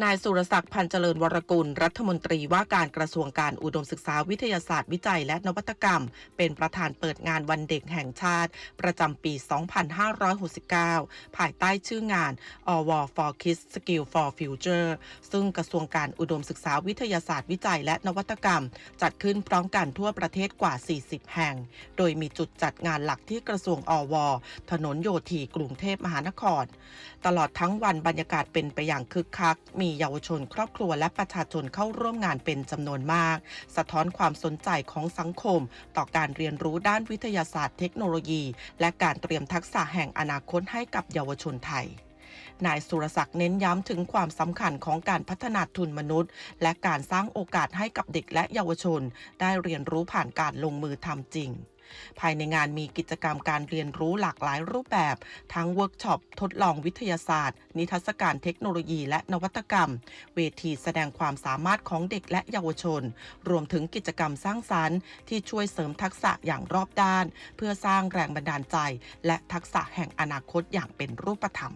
นายสุรศักดิ์พันเจริญวรกุล รัฐมนตรีว่าการกระทรวงการอุดมศึกษาวิทยาศาสตร์วิจัยและนวัตกรรม เป็นประธานเปิดงานวันเด็กแห่งชาติ ประจำปี 2569 ภายใต้ชื่องาน All War for Kids Skill for Future ซึ่งกระทรวงการอุดมศึกษาวิทยาศาสตร์วิจัยและนวัตกรรม จัดขึ้นพร้อมกันทั่วประเทศกว่า 40 แห่ง โดยมีจุดจัดงานหลักที่กระทรวงอว ถนนโยธีกรุงเทพมหานคร ตลอดทั้งวันบรรยากาศเป็นไปอย่างคึกคักมีเยาวชนครอบครัวและประชาชนเข้าร่วมงานเป็นจำนวนมาก สะท้อนความสนใจของสังคม ต่อการเรียนรู้ด้านวิทยาศาสตร์เทคโนโลยี และการเตรียมทักษะแห่งอนาคตให้กับเยาวชนไทยนายสุรศักดิ์เน้นย้ำถึงความสำคัญของการพัฒนาทุนมนุษย์ และการสร้างโอกาสให้กับเด็กและเยาวชน ได้เรียนรู้ผ่านการลงมือทำจริง ภายในงานมีกิจกรรมการเรียนรู้หลากหลายรูปแบบ ทั้งเวิร์กช็อปทดลองวิทยาศาสตร์ นิทรรศการเทคโนโลยีและนวัตกรรม เวทีแสดงความสามารถของเด็กและเยาวชน รวมถึงกิจกรรมสร้างสรรค์ ที่ช่วยเสริมทักษะอย่างรอบด้าน เพื่อสร้างแรงบันดาลใจ และทักษะแห่งอนาคตอย่างเป็นรูปธรรม